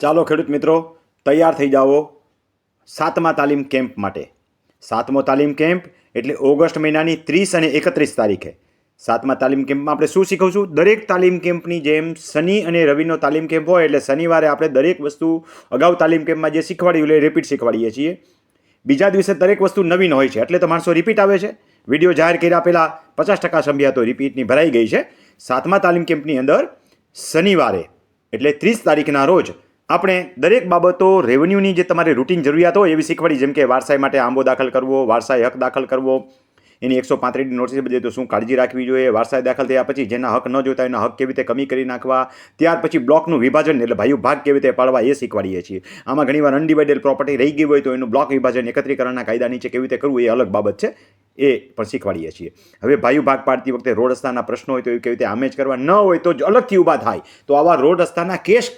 ચાલો ખેડૂત મિત્રો, તૈયાર થઈ જાઓ સાતમા તાલીમ કેમ્પ માટે. સાતમો તાલીમ કેમ્પ એટલે ઓગસ્ટ મહિનાની ત્રીસ અને એકત્રીસ તારીખે. સાતમા તાલીમ કેમ્પમાં આપણે શું શીખવશું? દરેક તાલીમ કેમ્પની જેમ શનિ અને રવિનો તાલીમ કેમ્પ હોય એટલે શનિવારે આપણે દરેક વસ્તુ અગાઉ તાલીમ કેમ્પમાં જે શીખવાડ્યું એટલે રિપીટ શીખવાડીએ છીએ. બીજા દિવસે દરેક વસ્તુ નવીન હોય છે એટલે તો માણસો રિપીટ આવે છે. વીડિયો જાહેર કર્યા પહેલાં પચાસ ટકા સંભ્યા તો રિપીટની ભરાઈ ગઈ છે. સાતમા તાલીમ કેમ્પની અંદર શનિવારે એટલે ત્રીસ તારીખના રોજ આપણે દરેક બાબતો રેવન્યુની જે તમારે રૂટીન જરૂરિયાત હોય એવી શીખવાડી, જેમ કે વારસાઈ માટે આંબો દાખલ કરવો, વારસાઈ હક દાખલ કરવો, એની એકસો પાંત્રીસની નોટિસ બધી તો શું કાળજી રાખવી જોઈએ, વારસાઈ દાખલ થયા પછી જેના હક ન જોતા એના હક કેવી રીતે કમી કરી નાખવા, ત્યાર પછી બ્લોકનું વિભાજન એટલે ભાઈઓ ભાગ કેવી રીતે પાડવા એ શીખવાડીએ છીએ. આમાં ઘણીવાર અનડિવાઇડેડ પ્રોપર્ટી રહી ગઈ હોય તો એનું બ્લોક વિભાજન એકત્રીકરણના કાયદા નીચે કેવી રીતે કરવું એ અલગ બાબત છે, એ પણ શીખવાડીએ છીએ. હવે ભાઈઓ ભાગ પાડતી વખતે રોડ રસ્તાના પ્રશ્નો હોય તો એ કેવી રીતે આમે જ કરવા, ન હોય તો અલગથી ઊભા થાય. તો આવા રોડ રસ્તાના કેસ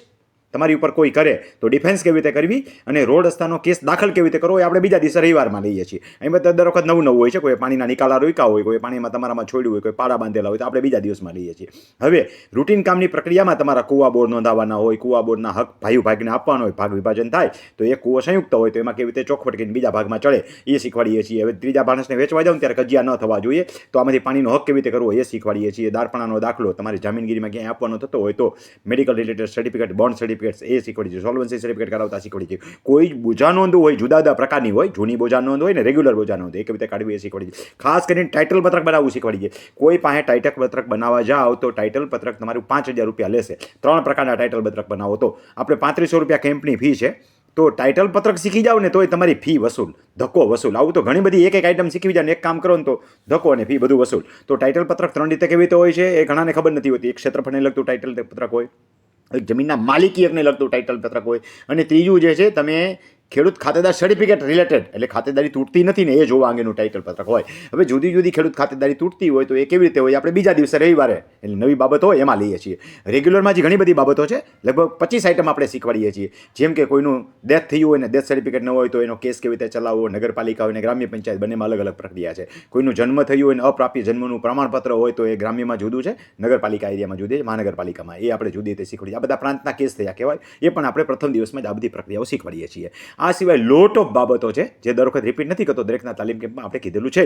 તમારી ઉપર કોઈ કરે તો ડિફેન્સ કેવી રીતે કરવી અને રોડ રસ્તાનો કેસ દાખલ કેવી રીતે કરવો એ આપણે બીજા દિવસે રવિવારમાં લઈએ છીએ. એમાં તો દર વખત નવું નવું હોય છે, કોઈ પાણીના નિકાલા રોક્યા હોય, કોઈ પાણીમાં તમારામાં છોડ્યું હોય, કોઈ પાડા બાંધેલા હોય તો આપણે બીજા દિવસમાં લઈએ છીએ. હવે રૂટીન કામની પ્રક્રિયામાં તમારા કુવા બોર્ડ નોંધાવવાના હોય, કુવા બોર્ડના હક ભાઈ ભાગને આપવાનો હોય, ભાગ વિભાજન થાય, તો એ કુવો સંયુક્ત હોય તો એમાં કેવી રીતે ચોખવટ કરીને બીજા ભાગમાં ચડે, એ શીખવાડીએ છીએ. હવે ત્રીજા માણસને વેચવા જાઉં ત્યારે કજિયા ન થવા જોઈએ, તો આમાંથી પાણીનો હક કેવી રીતે કરવો એ શીખવાડીએ છીએ. દારપણાનો દાખલો તમારી જામીનગીરીમાં ક્યાંય આપવાનો થતો હોય તો medical related certificate bond certificates એ શીખવાડી છીએ સોલ્વન્સી સર્ટિફિકેટ કરાવતા શીખવાડીએ છીએ કોઈ બોજા નોંધ હોય, જુદા જુદા પ્રકારની હોય, જૂની બોજા નોંધ હોય ને રેગ્યુલર બોજા નોંધ એ કેવી રીતે કાઢવી એ શીખવાડી છીએ ખાસ કરીને ટાઇટલ પત્રક બનાવવું શીખવાડીએ કોઈ પાસે ટાઇટલ પત્રક બનાવવા જાઓ તો ટાઇટલ પત્રક તમારું પાંચ હજાર રૂપિયા લેશે. ત્રણ પ્રકારના ટાઇટલ પત્રક બનાવો. તો આપણે પાંત્રીસો રૂપિયા કેમ્પની ફી છે. તો ટાઇટલ પત્રક શીખી જાઓ ને તોય તમારી ફી વસૂલ, ધક્કો વસૂલ. આવું તો ઘણી બધી એક એક આઈટમ શીખવી જાય ને એક કામ કરો ને તો ધક્કો અને ફી બધું વસૂલ. તો ટાઇટલ પત્રક ત્રણ રીતે કેવી રીતે હોય છે એ ઘણાને ખબર નથી હોતી. એક ક્ષેત્રફળને લગતું ટાઇટલ પત્રક હોય. એક જમીનના માલિકીયકને લગતું ટાઇટલ પત્રક હોય. અને ત્રીજું જે છે તમે ખેડૂત ખાતેદાર સર્ટિફિકેટ રિલેટેડ એટલે ખાતેદારી તૂટતી નથી ને એ જોવા અંગેનું ટાઇટલ પત્રક હોય. હવે જુદી જુદી ખેડૂત ખાતેદારી તૂટતી હોય તો એ કેવી રીતે હોય? આપણે બીજા દિવસે રવિવારે, એટલે નવી બાબત હોય એમાં લઈએ છીએ. રેગ્યુલરમાં જે ઘણી બધી બાબતો છે, લગભગ પચીસ આઈટમ આપણે શીખવાડીએ છીએ. જેમ કે કોઈનું ડેથ થયું હોય ને ડેથ સર્ટિફિકેટ ન હોય તો એનો કેસ કેવી રીતે ચલાવવો, નગરપાલિકા હોય ને ગ્રામ્ય પંચાયત બંનેમાં અલગ અલગ પ્રક્રિયા છે. કોઈનું જન્મ થયું હોય ને અપ્રાપ્ય જન્મનું પ્રમાણપત્ર હોય તો એ ગ્રામ્યમાં જુદું છે, નગરપાલિકા એરિયામાં જુદી છે, મહાનગરપાલિકામાં. એ આપણે જુદી રીતે શીખવાડીએ. આ બધા પ્રાંતના કેસ થયા કહેવાય. એ પણ આપણે પ્રથમ દિવસમાં જ આ બધી પ્રક્રિયાઓ શીખવાડીએ છીએ. આ સિવાય લોટ ઓફ બાબતો છે, જે દર વખત રિપીટ નથી કરતો, દરેકના તાલીમ કેમ્પમાં આપણે કીધેલું છે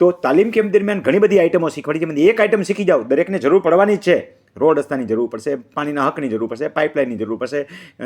તો તાલીમ કેમ્પ દરમિયાન ઘણી બધી આઈટમો શીખવાડી છે એક આઈટમ શીખી જાઓ, દરેકને જરૂર પડવાની જ છે. રોડ રસ્તાની જરૂર પડશે, પાણીના હકની જરૂર પડશે પાઇપલાઇનની જરૂર પડશે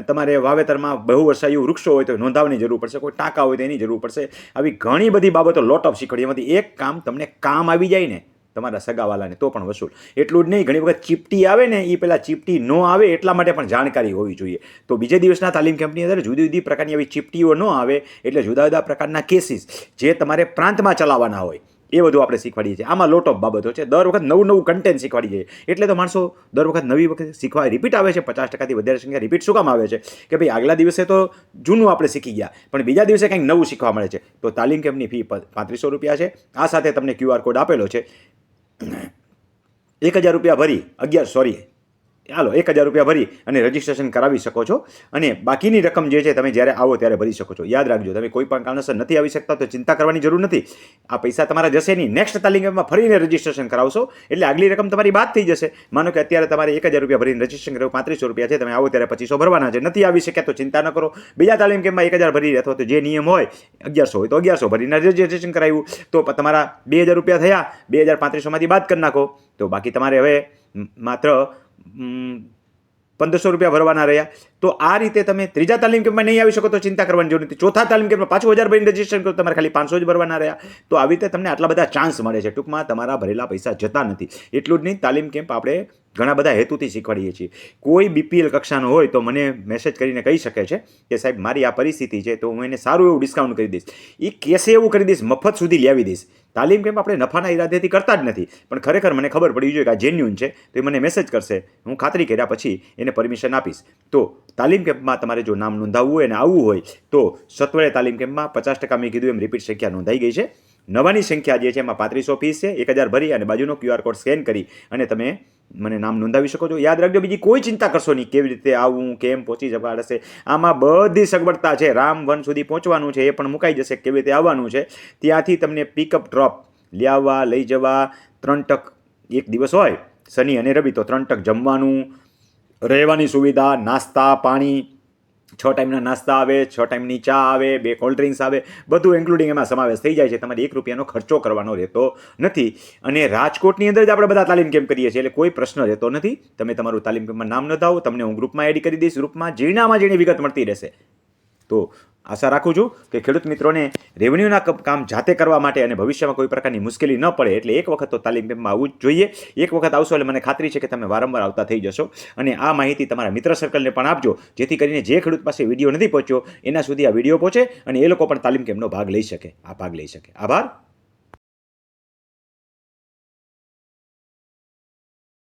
તમારે વાવેતરમાં બહુ વર્ષાયું વૃક્ષો હોય તો નોંધાવવાની જરૂર પડશે, કોઈ ટાંકા હોય તો એની જરૂર પડશે. આવી ઘણી બધી બાબતો લોટ ઓફ શીખવાડી એમાંથી એક કામ તમને કામ આવી જાય ને તમારા સગાવાલાને તો પણ વસૂલ. એટલું જ નહીં, ઘણી વખત ચીપટી આવે ને એ પહેલાં ચીપટી ન આવે એટલા માટે પણ જાણકારી હોવી જોઈએ. તો બીજે દિવસના તાલીમ કેમ્પની અંદર જુદી જુદી પ્રકારની આવી ચીપટીઓ ન આવે એટલે જુદા જુદા પ્રકારના કેસીસ જે તમારે પ્રાંતમાં ચલાવવાના હોય, એ બધું આપણે શીખવાડીએ છીએ. આમાં લોટ ઓફ બાબતો છે. દર વખત નવું નવું કન્ટેન્ટ શીખવાડીએ છીએ. એટલે તો માણસો દર વખત નવી વખત શીખવા રિપીટ આવે છે. પચાસ ટકાથી વધારે સંખ્યા રિપીટ શું કામ આવે છે? કે ભાઈ, આગલા દિવસે તો જૂનું આપણે શીખી ગયા, પણ બીજા દિવસે કંઈક નવું શીખવા મળે છે. તો તાલીમ કેમ્પની ફી પાંત્રીસો રૂપિયા છે. આ સાથે તમને ક્યુઆર કોડ આપેલો છે. એક હજાર રૂપિયા ભરી. અગિયાર સોરી હાલો, એક હજાર રૂપિયા ભરી અને રજિસ્ટ્રેશન કરાવી શકો છો. અને બાકીની રકમ જે છે તમે જ્યારે આવો ત્યારે ભરી શકો છો. યાદ રાખજો, તમે કોઈ પણ કારણસર નથી આવી શકતા, તો ચિંતા કરવાની જરૂર નથી. આ પૈસા તમારા જશે નહીં. નેક્સ્ટ તાલીમમાં ફરીને રજિસ્ટ્રેશન કરાવશો. એટલે આગલી રકમ તમારી બાદ થઈ જશે. માનો કે અત્યારે તમારે એક હજાર રૂપિયા ભરીને રજિસ્ટ્રેશન કરાવ્યું પાંત્રીસો રૂપિયા છે. તમે આવો ત્યારે પચીસો ભરવાના છે. નથી આવી શકે તો ચિંતા ન કરો. બીજા તાલીમ કેમ્પમાં એક હજાર ભરી અથવા તો જે નિયમ હોય, અગિયારસો હોય તો અગિયારસો ભરીને રજિસ્ટ્રેશન કરાવ્યું. તો તમારા બે હજાર રૂપિયા થયા. બે હજાર પાંત્રીસોમાંથી બાદ કરી નાખો. તો બાકી તમારે હવે માત્ર પંદરસો રૂપિયા ભરવાના રહ્યા. તો આ રીતે તમે ત્રીજા તાલીમ કેમ્પમાં નહીં આવી શકો તો ચિંતા કરવાની જરૂર નથી. ચોથા તાલીમ કેમ્પમાં પાછું હજાર ભરીને રજીસ્ટ્રેશન કરો, તમારે ખાલી પાંચસો જ ભરવાના રહ્યા. તો આવી રીતે તમને આટલા બધા ચાન્સ મળે છે. ટૂંકમાં તમારા ભરેલા પૈસા જતા નથી. એટલું જ નહીં, તાલીમ કેમ્પ આપણે ઘણા બધા હેતુથી શીખવાડીએ છીએ. કોઈ બીપીએલ કક્ષાનો હોય તો મને મેસેજ કરીને કહી શકે છે કે સાહેબ, મારી આ પરિસ્થિતિ છે તો હું એને સારું એવું ડિસ્કાઉન્ટ કરી દઈશ. એ કેસે એવું કરી દઈશ, મફત સુધી લાવી દઈશ. તાલીમ કેમ આપણે નફાના ઈરાદેથી કરતા જ નથી. પણ ખરેખર મને ખબર પડી જોઈએ કે આ જેન્યુન છે, તો એ મને મેસેજ કરશે. હું ખાતરી કર્યા પછી એને પરમિશન આપીશ. તો તાલીમ કેમ્પમાં તમારે જો નામ નોંધાવવું હોય અને આવવું હોય, તો સત્વરે તાલીમ કેમ્પમાં પચાસ ટકા મેં કીધું એમ રિપીટ સંખ્યા નોંધાઈ ગઈ છે. નવાની સંખ્યા જે છે એમાં પાંત્રીસો ફીસ છે, એક હજાર ભરી અને બાજુનો ક્યુઆર કોડ સ્કેન કરી અને તમે મને નામ નોંધાવી શકો છો. યાદ રાખજો, બીજી કોઈ ચિંતા કરશો નહીં, કેવી રીતે આવું, કેમ પહોંચી જવાડશે. આમાં બધી સગવડતા છે. રામ વન સુધી પહોંચવાનું છે, એ પણ મુકાઈ જશે, કેવી રીતે આવવાનું છે. ત્યાંથી તમને પિકઅપ ડ્રોપ લ્યાવવા લઈ જવા, ત્રણ ટક એક દિવસ હોય, શનિ અને રવિ, તો ત્રણ ટક જમવાનું, રહેવાની સુવિધા, નાસ્તા, પાણી છ ટાઈમના નાસ્તા આવે, છ ટાઈમની ચા આવે, બે કોલ્ડ ડ્રિંક્સ આવે, બધું ઇન્ક્લુડિંગ એમાં સમાવેશ થઈ જાય છે. તમારે એક રૂપિયાનો ખર્ચો કરવાનો રહેતો નથી. અને રાજકોટની અંદર જ આપણે બધા તાલીમ કેમ્પ કરીએ છીએ, એટલે કોઈ પ્રશ્ન રહેતો નથી. તમે તમારું તાલીમ કેમ્પમાં નામ નોંધાવો, તમને હું ગ્રુપમાં એડ કરી દઈશ. ગ્રુપમાં જીણામાં જીણી વિગત મળતી રહેશે. તો આશા રાખું છું કે ખેડૂત મિત્રોને રેવન્યુના કામ જાતે કરવા માટે અને ભવિષ્યમાં કોઈ પ્રકારની મુશ્કેલી ન પડે એટલે એક વખત તો તાલીમ કેમ્પમાં આવવું જ જોઈએ. એક વખત આવશો એટલે મને ખાતરી છે કે તમે વારંવાર આવતા થઈ જશો. અને આ માહિતી તમારા મિત્ર સર્કલને પણ આપજો, જેથી કરીને જે ખેડૂત પાસે વીડિયો નથી પહોંચ્યો, એના સુધી આ વીડિયો પહોંચે અને એ લોકો પણ તાલીમ કેમ્પનો ભાગ લઈ શકે, આ ભાગ લઈ શકે. આભાર.